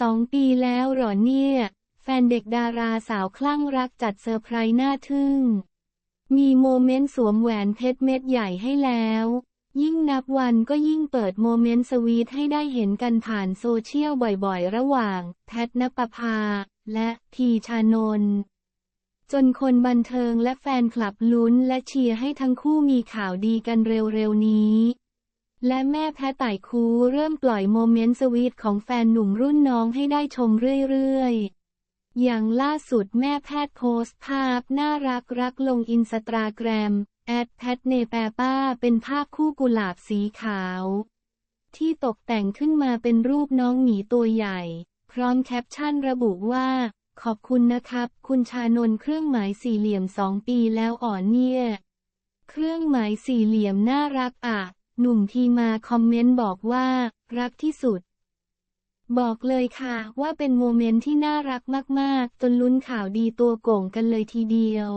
สองปีแล้วหรอเนี่ย แฟนเด็กดาราสาวคลั่งรักจัดเซอร์ไพรส์น่าทึ่ง มีโมเมนต์สวมแหวนเพชรเม็ดใหญ่ให้แล้ว ยิ่งนับวันก็ยิ่งเปิดโมเมนต์สวีทให้ได้เห็นกันผ่านโซเชียลบ่อยๆ ระหว่าง แพทนปภา และทีชานนท์จนคนบันเทิงและแฟนคลับลุ้นและเชียร์ให้ทั้งคู่มีข่าวดีกันเร็วๆนี้ และแม่แพ้ไต่คูเริ่มปล่อยโมเมนต์สวีทของแฟนหนุ่มรุ่นน้องให้ได้ชมเรื่อยๆ อย่างล่าสุดแม่แพทย์โพสต์ภาพน่ารักรักลงอินสตาแกรมแอดแพทเนแปป้าเป็นภาพคู่กุหลาบสีขาว ที่ตกแต่งขึ้นมาเป็นรูปน้องหมีตัวใหญ่ พร้อมแคปชั่นระบุว่า ขอบคุณนะครับ คุณชานนเครื่องหมายสี่เหลี่ยมสองปีแล้วอ่อนเนี่ย เครื่องหมายสี่เหลี่ยมน่ารักอะ หนุ่มทีมาคอมเมนต์บอกว่า รักที่สุด บอกเลยค่ะว่าเป็นโมเมนต์ที่น่ารักมาก ๆ จนลุ้นข่าวดีตัวโก่งกันเลยทีเดียว